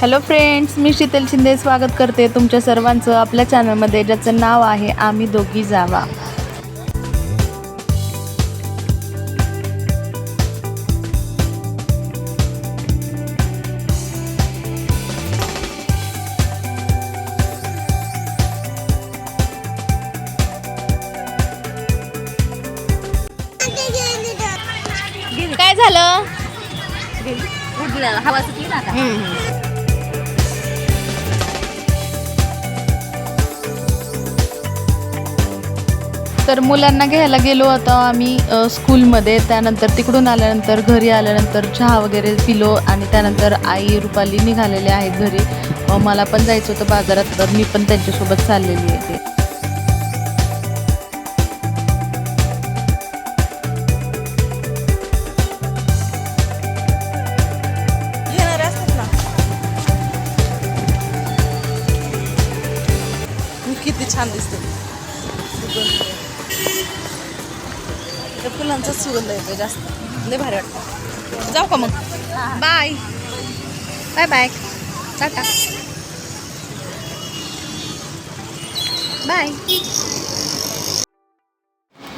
Hello friends मी शीतल शिंदे स्वागत करते तुमच्या सर्वांचं आपल्या चॅनलमध्ये ज्याचं नाव आहे आम्ही दोघी जावा. काय झालं? हवा सुटली ना तर मुलांना घ्यायला गेलो होतो आम्ही स्कूलमध्ये. त्यानंतर तिकडून आल्यानंतर घरी आल्यानंतर चहा वगैरे पिलो आणि त्यानंतर आई रुपाली निघालेले आहेत घरी. मला पण जायचं होतं बाजारात तर मी पण त्यांच्यासोबत चाललेली आहे. त्या फुलांचा सुगंध येतो जास्त. लय भारी वाटतं. जाऊ का मग? Bye bye bye tata. Bye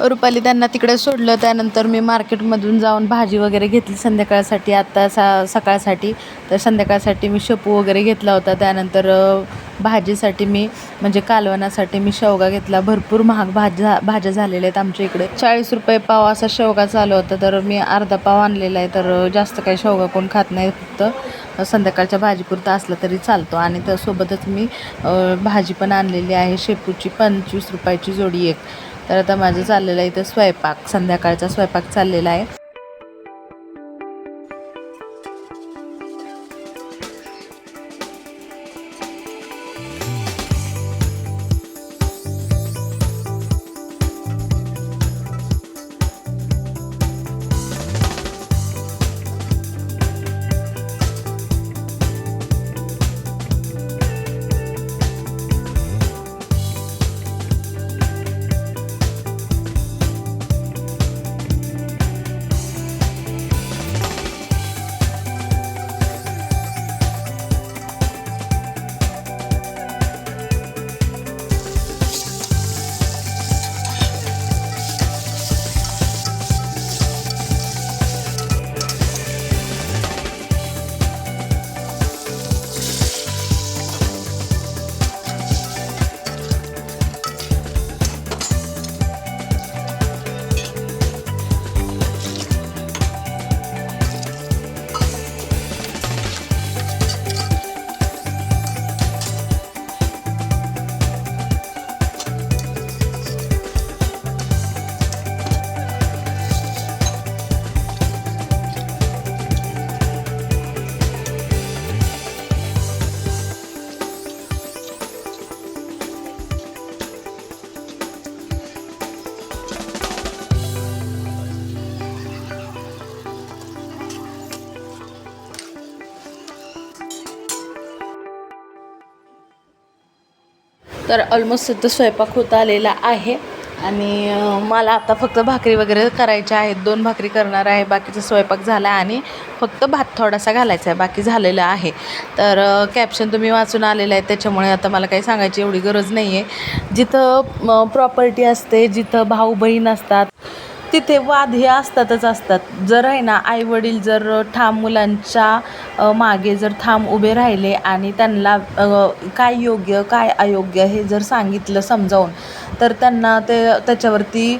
Rupali त्यांना तिकडे सोडलं त्यानंतर मी मार्केटमधून जाऊन भाजी वगैरे घेतली संध्याकाळसाठी आत्ता सा सकाळसाठी. तर संध्याकाळसाठी मी शेपू वगैरे घेतला होता. त्यानंतर भाजीसाठी मी म्हणजे कालवणासाठी मी शेवगा घेतला. भरपूर महाग भाज्या भाज्या झालेल्या आहेत आमच्या इकडे. चाळीस रुपये पाव असा शेवगा चालू होता. तर मी अर्धा पाव आणलेला आहे. तर जास्त काही शेवगा कोण खात नाही. फक्त संध्याकाळच्या भाजीपुरता असलं तरी चालतो. आणि त्यासोबतच मी भाजी पण आणलेली आहे. शेपूची पंचवीस रुपयाची जोडी एक. तर आता माझं चाललेलं आहे इथं स्वयंपाक संध्याकाळचा स्वयंपाक चाललेला आहे. तर ऑलमोस्ट सध्या स्वयंपाक होत आलेला आहे. आणि मला आता फक्त भाकरी वगैरे करायच्या आहेत. दोन भाकरी करणार आहे. बाकीचा स्वयंपाक झाला आहे आणि फक्त भात थोडासा घालायचा आहे. बाकी झालेलं आहे. तर कॅप्शन तुम्ही वाचून आलेलं आहे. त्याच्यामुळे आता मला काही सांगायची एवढी गरज नाही आहे जिथं प्रॉपर्टी असते जिथं भाऊ बहीण असतात तिथे वाद हे असतातच असतात. जर आहे ना आईवडील जर ठाम मुलांच्या मागे जर ठाम उभे राहिले आणि त्यांना काय योग्य काय अयोग्य हे जर सांगितलं समजावून तर त्यांना ते त्याच्यावरती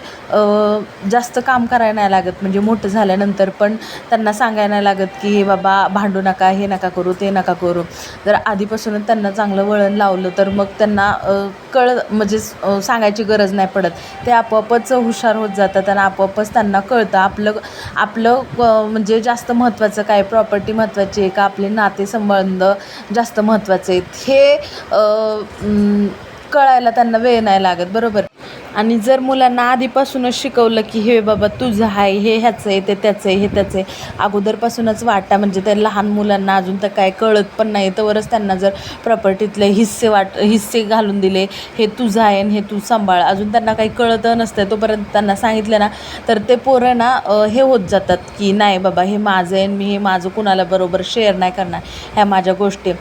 जास्त काम करायला नाही लागत. म्हणजे मोठं झाल्यानंतर पण त्यांना सांगायला नाही लागत की हे बाबा भांडू नका हे नका करू ते नका करू. जर आधीपासूनच त्यांना चांगलं वळण लावलं तर मग त्यांना कळ म्हणजे सांगायची गरज नाही पडत. ते आपोआपच हुशार होत जातात आणि आपोआपच त्यांना कळतं. आपलं आपलं म्हणजे जास्त महत्त्वाचं काय प्रॉपर्टी महत्त्वाची आहे का आपले नातेसंबंध जास्त महत्त्वाचे आहेत. हे कळायला त्यांना वेळ नाही लागत बरोबर? आणि जर मुलांना आधीपासूनच शिकवलं की हे बाबा तुझं आहे हे ह्याचं आहे ते त्याचं आहे हे त्याचं आहे अगोदरपासूनच वाटा म्हणजे त्या लहान मुलांना अजून तर काय कळत पण नाही. तरच त्यांना जर प्रॉपर्टीतले हिस्से वाट हिस्से घालून दिले हे तुझं आहे आणि हे तू सांभाळ अजून त्यांना काही कळत नसतं. तोपर्यंत त्यांना सांगितलं ना तर ते पोरं ना हे होत जातात की नाही बाबा हे माझं आहे मी हे माझं कुणाला बरोबर शेअर नाही करणार ह्या माझ्या गोष्टी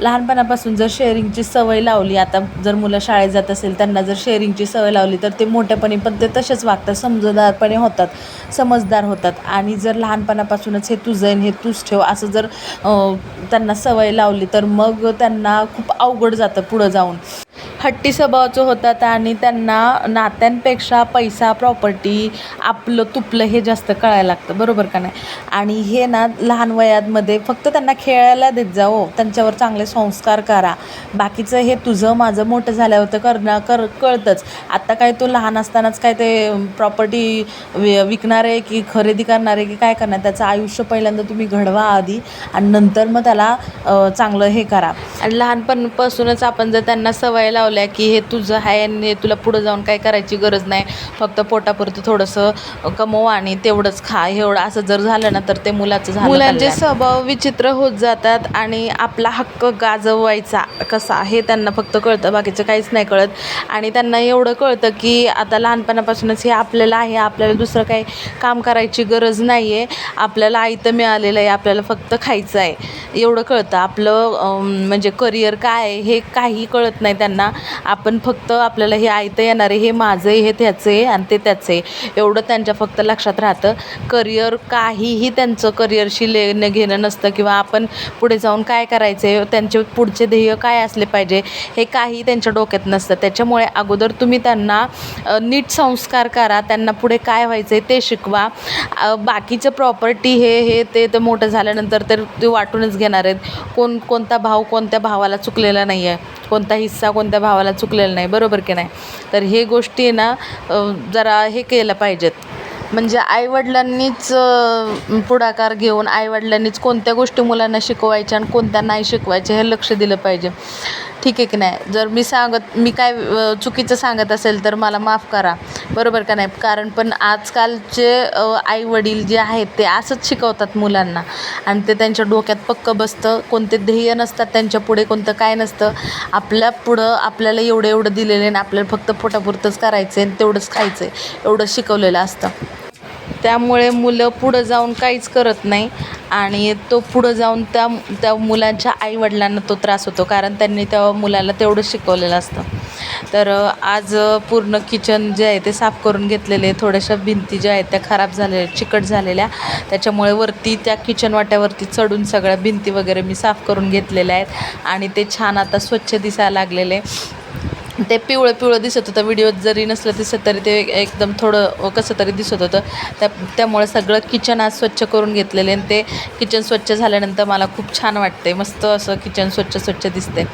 लहानपणापासून जर शेअरिंगची सवय लावली आता जर मुलं शाळेत जात असेल त्यांना जर शेअरिंगची सवय लावली तर ते मोठ्यापणी पण ते तसेच वागतात समजदारपणे होतात समजदार होतात. आणि जर लहानपणापासूनच हे तुझं आहे हे तूच ठेव असं जर त्यांना सवय लावली तर मग त्यांना खूप अवघड जातं पुढं जाऊन. हट्टी स्वभावाचं होतात आणि त्यांना नात्यांपेक्षा पैसा प्रॉपर्टी आपलं तुपलं हे जास्त कळायला लागतं. बरोबर का नाही? आणि हे ना लहान वयामध्ये फक्त त्यांना खेळायला देत जा हो. त्यांच्यावर चांगले संस्कार करा. बाकीचं हे तुझं माझं मोठं झाल्यावर तर करणं कर कळतंच. आत्ता काय तो लहान असतानाच काय ते प्रॉपर्टी विकणार आहे की खरेदी करणार आहे की काय करणार त्याचं आयुष्य पहिल्यांदा तुम्ही घडवा आधी आणि नंतर मग त्याला चांगलं हे करा. आणि लहानपणापासूनच आपण जर त्यांना सवय लावल्या की हे तुझं आहे आणि हे तुला पुढं जाऊन काय करायची गरज नाही. फक्त पोटापुरतं थोडंसं कमव आणि तेवढंच खा. एवढं असं जर झालं ना तर ते मुलाचं झालं मुलांचे स्वभाव विचित्र होत जातात आणि आपला हक्क गाजवायचा कसा हे त्यांना फक्त कळतं बाकीचं काहीच नाही कळत. आणि त्यांना एवढं कळतं की आता लहानपणापासूनच हे आपल्याला आहे आपल्याला दुसरं काही काम करायची गरज नाही आहे आपल्याला आयतं मिळालेलं आहे आपल्याला फक्त खायचं आहे. एवढं कळतं. आपलं म्हणजे करिअर काय आहे हे काही कळत नाही त्यांना. आपण फक्त आपल्याला हे आयतं येणार आहे हे माझं आहे हे त्याचं आहे आणि ते त्याचं आहे. एवढं त्यांच्या फक्त लक्षात राहतं. करिअर काहीही त्यांचं करिअरशी लेणं घेणं नसतं किंवा आपण पुढे जाऊन काय करायचं आहे त्यांचे पुढचे ध्येय काय असले पाहिजे हे काही त्यांच्या डोक्यात नसतं. त्याच्यामुळे अगोदर तुम्ही त्यांना नीट संस्कार करा. त्यांना पुढे काय व्हायचं आहे ते शिकवा. बाकीचं प्रॉपर्टी हे हे ते तर मोठं झाल्यानंतर तर ते वाटूनच घेणार आहेत. कोण कोणता भाव कोणत्या भावाला चुकलेला नाही आहे. कोणता हिस्सा कोणत्या भावाला चुकलेला नाही. बरोबर की नाही? तर हे गोष्टी ना जरा हे केलं पाहिजेत. म्हणजे आईवडिलांनीच पुढाकार घेऊन आईवडिलांनीच कोणत्या गोष्टी मुलांना शिकवायच्या आणि कोणत्या नाही शिकवायच्या हे लक्ष दिलं पाहिजे. ठीक आहे की नाही? जर मी सांगत मी काय चुकीचं सांगत असेल तर मला माफ करा. बरोबर का नाही? कारण पण आजकालचे आईवडील जे आहेत ते असंच शिकवतात मुलांना. आणि ते त्यांच्या डोक्यात पक्क बसतं. कोणते ध्येय नसतात त्यांच्या पुढे कोणतं काय नसतं. आपल्या पुढं आपल्याला एवढं एवढं दिलेलं आहे आणि आपल्याला फक्त पोटापुरतंच करायचं आहे आणि तेवढंच खायचं आहे एवढं शिकवलेलं असतं. त्यामुळे मुलं पुढं जाऊन काहीच करत नाही. आणि तो पुढं जाऊन त्या त्या मुलांच्या आईवडिलांना तो त्रास होतो कारण त्यांनी त्या मुलाला तेवढं शिकवलेलं असतं. तर आज पूर्ण किचन जे आहे ते साफ करून घेतलेले थोड्याशा भिंती ज्या आहेत त्या खराब झालेल्या चिकट झालेल्या. त्याच्यामुळे वरती त्या किचन वाट्यावरती चढून सगळ्या भिंती वगैरे मी साफ करून घेतलेल्या आहेत. आणि ते छान आता स्वच्छ दिसायला लागलेले. ते पिवळं पिवळं दिसत होतं. व्हिडिओत जरी नसलं दिसत तरी ते एकदम थोडं कसं तरी दिसत होतं. त्या त्यामुळे सगळं किचन आज स्वच्छ करून घेतलेले आणि ते किचन स्वच्छ झाल्यानंतर मला खूप छान वाटते मस्त असं किचन स्वच्छ स्वच्छ दिसते